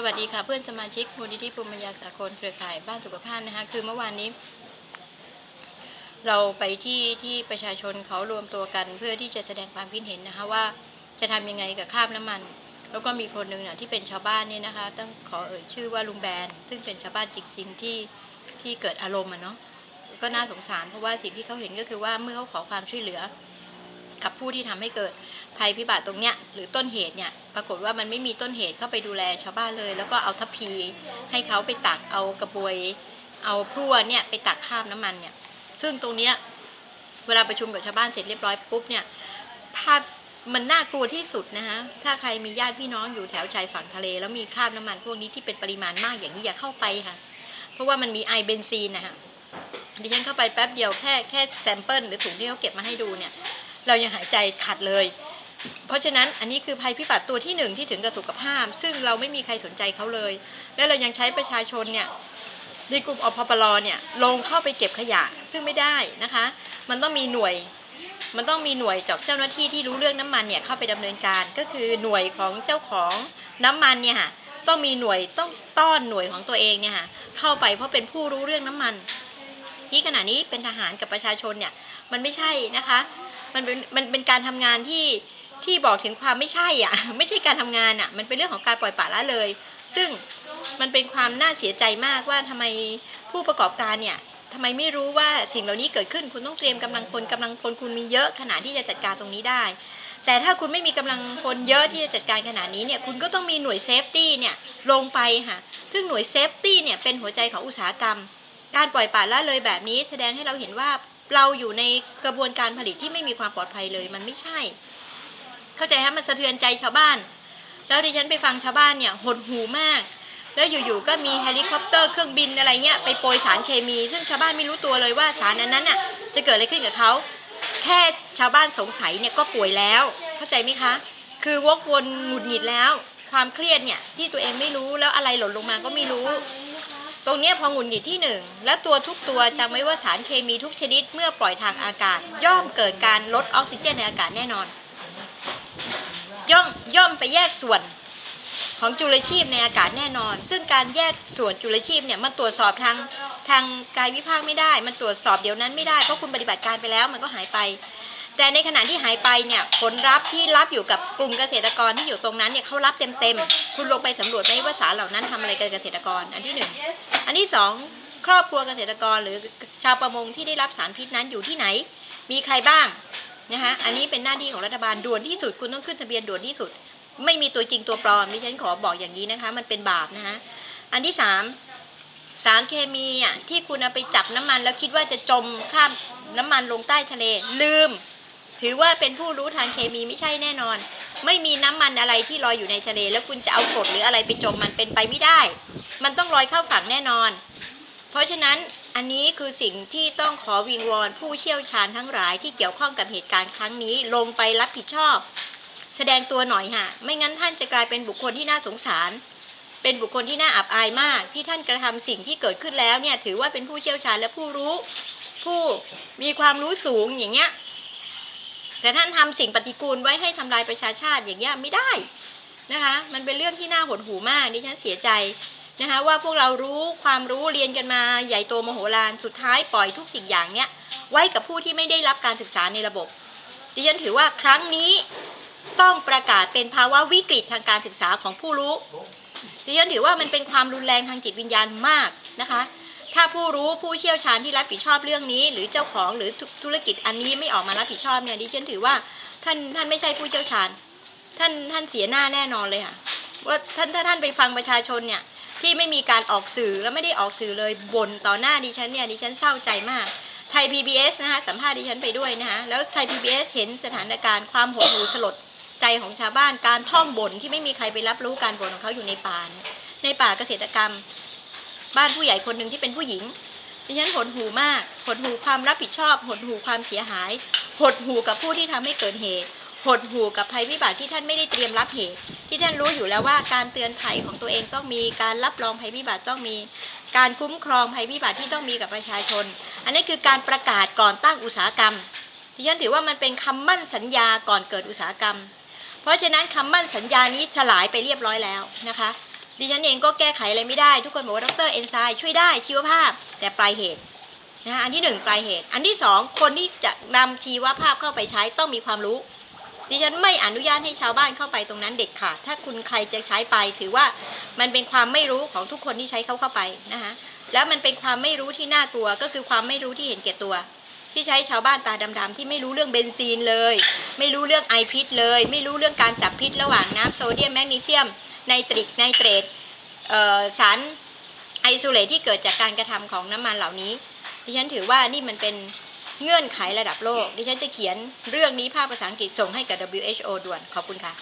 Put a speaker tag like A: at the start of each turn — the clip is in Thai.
A: สวัสดีค่ะเพื่อนสมาชิกมูลนิธิภูมิปัญญาสากลเครือข่ายบ้านสุขภาพนะคะ คือเมื่อวานนี้ เราไปที่ที่ประชาชนเขารวมตัวกัน เพื่อที่จะแสดงความคิดเห็นนะคะว่าจะทำยังไงกับคราบน้ำมัน แล้วก็มีคนหนึ่งน่ะที่เป็นชาวบ้านเนี่ยนะคะ ต้องขอเอ่ยชื่อว่าลุงแบน ซึ่งเป็นชาวบ้านจริง ๆ ที่ที่เกิดอารมณ์อะเนาะก็น่าสงสารเพราะว่าสิ่งที่เขาเห็นก็คือว่าเมื่อเขาขอความช่วยเหลือ กับผู้ที่ทำให้เกิดภัยพิบัติตรงเนี้ยหรือต้นเหตุเนี่ยปรากฏว่ามันไม่มีต้นเหตุเข้าไปดูแลชาวบ้านเลย แล้วก็เอาทัพพีให้เขาไปตักเอากระบวย เอาพลั่วเนี่ยไปตักข้ามน้ำมันเนี่ยซึ่งตรงเนี้ยเวลาประชุมกับชาวบ้านเสร็จเรียบร้อยปุ๊บเนี่ยภาพมันน่ากลัวที่สุดนะคะถ้าใครมีญาติพี่น้องอยู่แถวชายฝั่งทะเล แล้วมีคราบน้ำมันพวกนี้ที่เป็นปริมาณมากอย่างนี้อย่าเข้าไปค่ะ เพราะว่ามันมีไอเบนซีนนะคะดิฉันเข้าไปแป๊บเดียวแค่แค่แซมเปิลหรือถุงที่เขาเก็บมาให้ดูเนี่ย เรายังหายใจขัดเลย เพราะฉะนั้นอันนี้คือภัยพิบัติตัวที่หนึ่งที่ถึงกับสุขภาพ ซึ่งเราไม่มีใครสนใจเขาเลย และเรายังใช้ประชาชนเนี่ยในกลุ่มอพปลเนี่ยลงเข้าไปเก็บขยะซึ่งไม่ได้นะคะ มันต้องมีหน่วยมันต้องมีหน่วยจากเจ้าหน้าที่ที่รู้เรื่องน้ำมันเนี่ยเข้าไปดำเนินการก็คือหน่วยของเจ้าของน้ำมันเนี่ยค่ะต้องมีหน่วยต้องต้อนหน่วยของตัวเองเนี่ยค่ะเข้าไปเพราะเป็นผู้รู้เรื่องน้ำมัน ที่ขณะนี้เป็นทหารกับประชาชนเนี่ยมันไม่ใช่นะคะ มันเป็นมันเป็นการทำงานที่ที่บอกถึงความไม่ใช่อะ ไม่ใช่การทำงานอะ มันเป็นเรื่องของการปล่อยปละละเลย ซึ่งมันเป็นความน่าเสียใจมากว่าทำไมผู้ประกอบการเนี่ยทำไมไม่รู้ว่าสิ่งเหล่านี้เกิดขึ้นคุณต้องเตรียมกำลังพลกำลังพลคุณมีเยอะขนาดที่จะจัดการตรงนี้ได้ แต่ถ้าคุณไม่มีกำลังพลเยอะที่จะจัดการขนาดนี้เนี่ยคุณก็ต้องมีหน่วยเซฟตี้เนี่ยลงไปค่ะซึ่งหน่วยเซฟตี้เนี่ยเป็นหัวใจของอุตสาหกรรม การปล่อยปละละเลยแบบนี้แสดงให้เราเห็นว่า เราอยู่ในกระบวนการผลิตที่ไม่มีความปลอดภัยเลย มันไม่ใช่ เข้าใจฮะมันสะเทือนใจชาวบ้าน แล้วดิฉันไปฟังชาวบ้านเนี่ยหดหูมาก แล้วอยู่ๆก็มีเฮลิคอปเตอร์เครื่องบินอะไรเงี้ยไปโปรยสารเคมี ซึ่งชาวบ้านไม่รู้ตัวเลยว่าสารนั้นน่ะจะเกิดอะไรขึ้นกับเขาแค่ชาวบ้านสงสัยเนี่ยก็ป่วยแล้ว เข้าใจไหมคะ คือวกวนหงุดหงิดแล้ว ความเครียดเนี่ยที่ตัวเองไม่รู้แล้วอะไรหล่นลงมาก็ไม่รู้ ตรงนี้พอหงุดหงิดที่หนึ่งและตัวทุกตัวจำไว้ว่าสารเคมีทุกชนิดเมื่อปล่อยทางอากาศ ย่อมเกิดการลดออกซิเจนในอากาศแน่นอน ย่อมย่อมไปแยกส่วนของจุลชีพในอากาศแน่นอน ซึ่งการแยกส่วนจุลชีพเนี่ยมันตรวจสอบทางทางกายวิภาคไม่ได้ มันตรวจสอบเดี๋ยวนั้นไม่ได้ เพราะคุณปฏิบัติการไปแล้วมันก็หายไป แต่ในขณะที่หายไปเนี่ยผลลัพธ์ที่รับอยู่กับกลุ่มเกษตรกรที่อยู่ตรงนั้นเนี่ยเขารับเต็มๆ คุณลงไปสำรวจไหมว่าสารเหล่านั้นทำอะไรกับเกษตรกร อันที่หนึ่ง อันที่สองครอบครัวเกษตรกรหรือชาวประมงที่ได้รับสารพิษนั้นอยู่ที่ไหน มีใครบ้างนะคะอันนี้เป็นหน้าที่ของรัฐบาลด่วนที่สุดคุณต้องขึ้นทะเบียนด่วนที่สุด ไม่มีตัวจริงตัวปลอมดิฉันขอบอกอย่างนี้นะคะ มันเป็นบาปนะคะอันที่สามสารเคมีอะที่คุณเอาไปจับน้ำมัน แล้วคิดว่าจะจมข้ามน้ำมันลงใต้ทะเลลืม ถือว่าเป็นผู้รู้ทางเคมีไม่ใช่แน่นอน ไม่มีน้ำมันอะไรที่ลอยอยู่ในทะเล แล้วคุณจะเอากรดหรืออะไรไปจมมันเป็นไปไม่ได้ มันต้องลอยเข้าฝั่งแน่นอน เพราะฉะนั้นอันนี้คือสิ่งที่ต้องขอวิงวอนผู้เชี่ยวชาญทั้งหลายที่เกี่ยวข้องกับเหตุการณ์ครั้งนี้ลงไปรับผิดชอบ แสดงตัวหน่อยค่ะไม่งั้นท่านจะกลายเป็นบุคคลที่น่าสงสาร เป็นบุคคลที่น่าอับอายมาก ที่ท่านกระทำสิ่งที่เกิดขึ้นแล้วเนี่ยถือว่าเป็นผู้เชี่ยวชาญและผู้รู้ ผู้มีความรู้สูงอย่างเงี้ย แต่ท่านทำสิ่งปฏิกูลไว้ให้ทำลายประชาชาติอย่างเงี้ยไม่ได้นะคะ มันเป็นเรื่องที่น่าหดหูมากดิฉันเสียใจนะคะว่าพวกเรารู้ความรู้เรียนกันมาใหญ่โตมโหฬารสุดท้ายปล่อยทุกสิ่งอย่างเนี้ยไว้กับผู้ที่ไม่ได้รับการศึกษาในระบบ ดิฉันถือว่าครั้งนี้ต้องประกาศเป็นภาวะวิกฤตทางการศึกษาของผู้รู้ดิฉันถือว่ามันเป็นความรุนแรงทางจิตวิญญาณมากนะคะ ถ้าผู้รู้ผู้เชี่ยวชาญที่รับผิดชอบเรื่องนี้ หรือเจ้าของหรือธุรกิจอันนี้ไม่ออกมารับผิดชอบเนี่ยดิฉันถือว่าท่านท่านไม่ใช่ผู้เชี่ยวชาญ ท่านท่านเสียหน้าแน่นอนเลยค่ะว่าท่านถ้าท่านไปฟังประชาชนเนี่ยที่ไม่มีการออกสื่อแล้วไม่ได้ออกสื่อเลยบ่นต่อหน้าดิฉันเนี่ยดิฉันเศร้าใจมากไทย PBS นะคะสัมภาษณ์ดิฉันไปด้วยนะคะแล้วไทย PBS เห็นสถานการณ์ความหดหู่สลดใจของชาวบ้านการท่องบ่นที่ไม่มีใครไปรับรู้การบ่นของเขาอยู่ในป่านในป่าเกษตรกรรม บ้านผู้ใหญ่คนหนึ่งที่เป็นผู้หญิงดิฉันหดหูมากหดหูความรับผิดชอบหดหูความเสียหายหดหูกับผู้ที่ทำให้เกิดเหตุหดหูกับภัยพิบัติที่ท่านไม่ได้เตรียมรับเหตุ ที่ท่านรู้อยู่แล้วว่าการเตือนภัยของตัวเองต้องมีการรับรองภัยพิบัติต้องมี การคุ้มครองภัยพิบัติที่ต้องมีกับประชาชน อันนี้คือการประกาศก่อนตั้งอุตสาหกรรมดิฉันถือว่ามันเป็นคำมั่นสัญญาก่อนเกิดอุตสาหกรรม เพราะฉะนั้นคำมั่นสัญญานี้สลายไปเรียบร้อยแล้วนะคะ ดิฉันเองก็แก้ไขอะไรไม่ได้ ทุกคนบอกว่าดรเอนไซม์ช่วยได้ชีวภาพ แต่ปลายเหตุนะคะอันที่หนึ่งปลายเหตุ อันที่สองคนที่จะนำชีวภาพเข้าไปใช้ต้องมีความรู้ ดิฉันไม่อนุญาตให้ชาวบ้านเข้าไปตรงนั้นเด็ดขาดถ้าคุณใครจะใช้ไป ถือว่ามันเป็นความไม่รู้ของทุกคนที่ใช้เขาเข้าไปนะคะแล้วมันเป็นความไม่รู้ที่น่ากลัวก็คือความไม่รู้ที่เห็นแก่ตัว ที่ใช้ชาวบ้านตาดำๆที่ไม่รู้เรื่องเบนซีนเลย ไม่รู้เรื่องไอพิษเลย ไม่รู้เรื่องการจับพิษระหว่างน้ำโซเดียมแมกนีเซียม ไนตริกไนเตรตสารไอโซเลตที่เกิดจากการกระทำของน้ำมันเหล่านี้ ดิฉันถือว่านี่มันเป็นเงื่อนไขระดับโลก ดิฉันจะเขียนเรื่องนี้ภาพภาษาอังกฤษส่งให้กับ WHO ด่วน ขอบคุณค่ะ